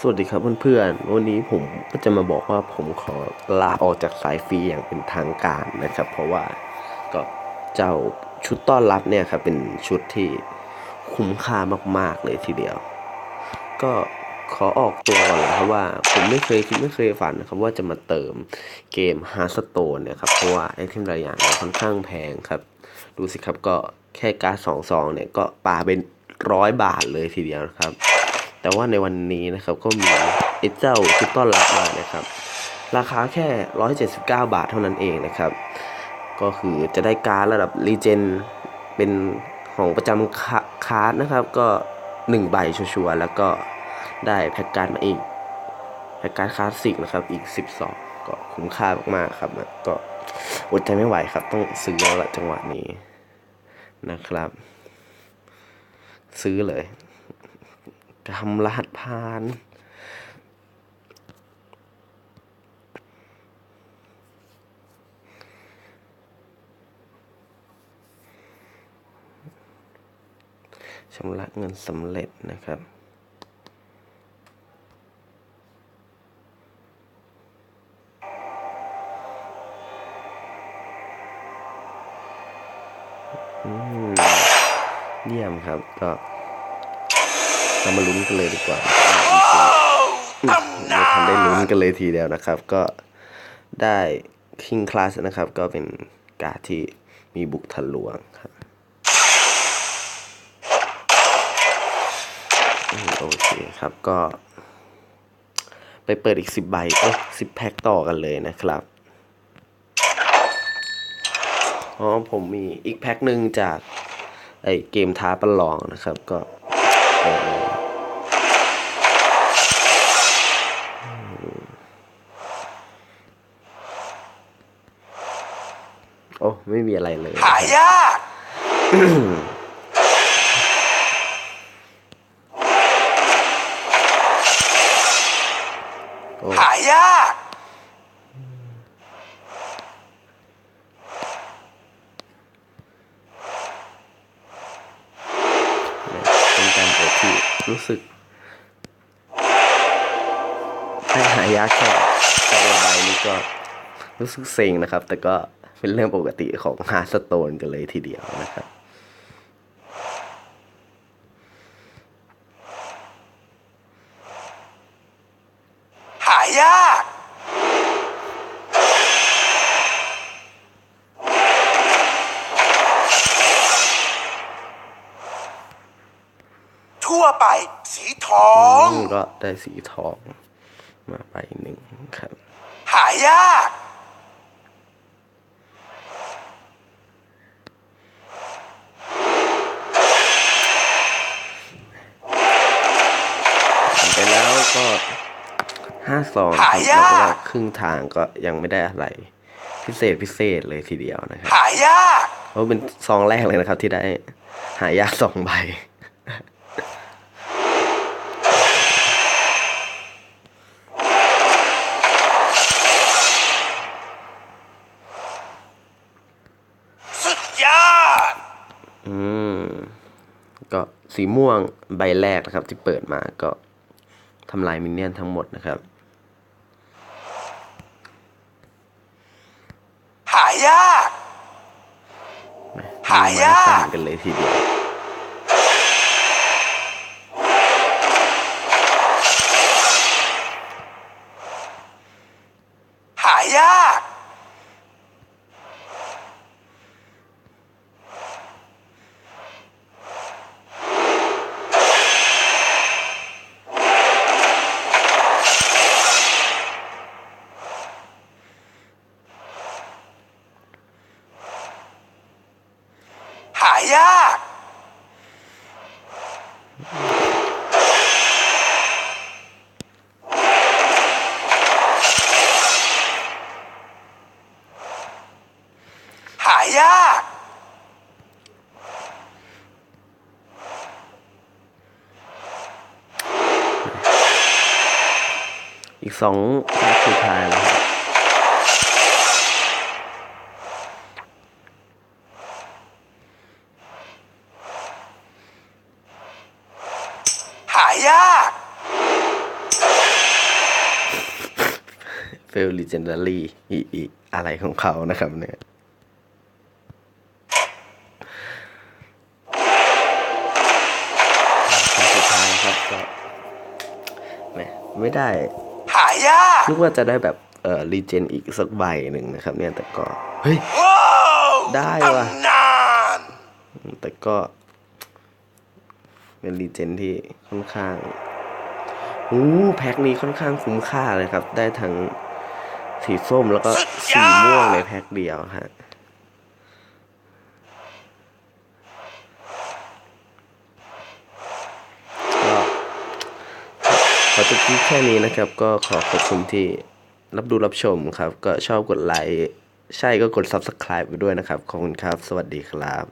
สวัสดีครับเพื่อนๆ วันนี้ผมก็จะมาบอกว่าผมขอลาออกจากสายฟรีอย่างเป็นทางการนะครับ เพราะว่าก็เจ้าชุดต้อนรับเนี่ยครับเป็นชุดที่คุ้มค่ามากๆเลยทีเดียว ก็ขอออกตัวก่อนเลยครับว่าผมไม่เคยคิดไม่เคยฝันนะครับว่าจะมาเติมเกม h a r t s t o n e เนี่ยครับเพราะว่าไอเทมหลายอย่างค่อนข้างแพงครับ ดูสิครับก็แค่การ์ดสองซองเนี่ยก็ปาเป็นร้อยบาทเลยทีเดียวนะครับ แต่ว่าในวันนี้นะครับก็มีไอ้เจ้าชุดต้อนรับมานะครับ ราคาแค่ 179 บาทเท่านั้นเองนะครับ ก็คือจะได้การ์ดระดับรีเจนเป็นของประจำคาร์ดนะครับ ก็1ใบชัวร์ๆแล้วก็ได้แพ็กการ์ดมาอีกแพ็กการ์ดคลาสสิกนะครับอีก 12 ก็คุ้มค่ามากๆครับนะก็อดใจไม่ไหวครับ ต้องซื้อแล้วละจังหวะนี้นะครับ ซื้อเลย ทำรหัสผ่าน ชำระเงินสำเร็จนะครับอืมเยี่ยมครับก็ เรามาลุ้นกันเลยดีกว่าไม่ทันได้ลุ้นกันเลยทีเดียวนะครับ ก็ได้ King Class นะครับ ก็เป็นการดที่มีบุกทะลวงครับอืมโอเคครับก็ ไปเปิดอีกสิบใบเอ้ยสิบแพ็คต่อกันเลยนะครับอ๋อผมมีอีกแพ็คหนึ่งจากไอเกมท้าประลองนะครับก็เออ อ้ไม่มีอะไรเลย หายากโอ้หายากเป็นการเปิดที่รู้สึกให้หายากแค่แค่ระบายนี่ก็รู้สึกเซ็งนะครับ แต่ก็ เป็นเรื่องปกติของฮาร์สโตนกันเลยทีเดียวนะครับหายากทั่วไปสีทองอืมก็ได้สีทองมาไปหนึ่งครับ หายาก ไปแล้ว ก็ห้าสองครับแล้วก็ครึ่งทางก็ยังไม่ได้อะไร พิเศษพิเศษเลยทีเดียวนะครับ หายากเพราะเป็นซองแรกเลยนะครับ ที่ได้หายากสองใบสุดยอดอืม ก็สีม่วงใบแรกนะครับ ที่เปิดมาก็ ทำลายมินเนี่ยนทั้งหมดนะครับ หายาก หายากไม้สั่นกันเลยทีเดียวหายาก หายาก หายาก อีกสองแพ็คสุดท้ายแล้วครับ หายาก fail legendary อีอีอะไรของเขานะครับเนี่ยคนสุดท้ายครับก็แหมไม่ได้ หายากนึกว่าจะได้แบบเอ่อรีเจนอีกสักใบหนึ่งนะครับ เนี่ยแต่ก็ เฮ้ยว้าวได้ว่ะตำนานแต่ก็ เป็นรีเจนที่ค่อนข้างโอ้แพ็คนี้ค่อนข้างคุ้มค่าเลยครับ ได้ทั้งสีส้มแล้วก็สีม่วงในแพ็คเดียวฮะก็ขอจบคลิปแค่นี้นะครับก็ขอขอบคุณที่รับดูรับชมครับ ก็ชอบกดไลค์ ใช่ก็กด Subscribe ไปด้วยนะครับ ขอบคุณครับ สวัสดีครับ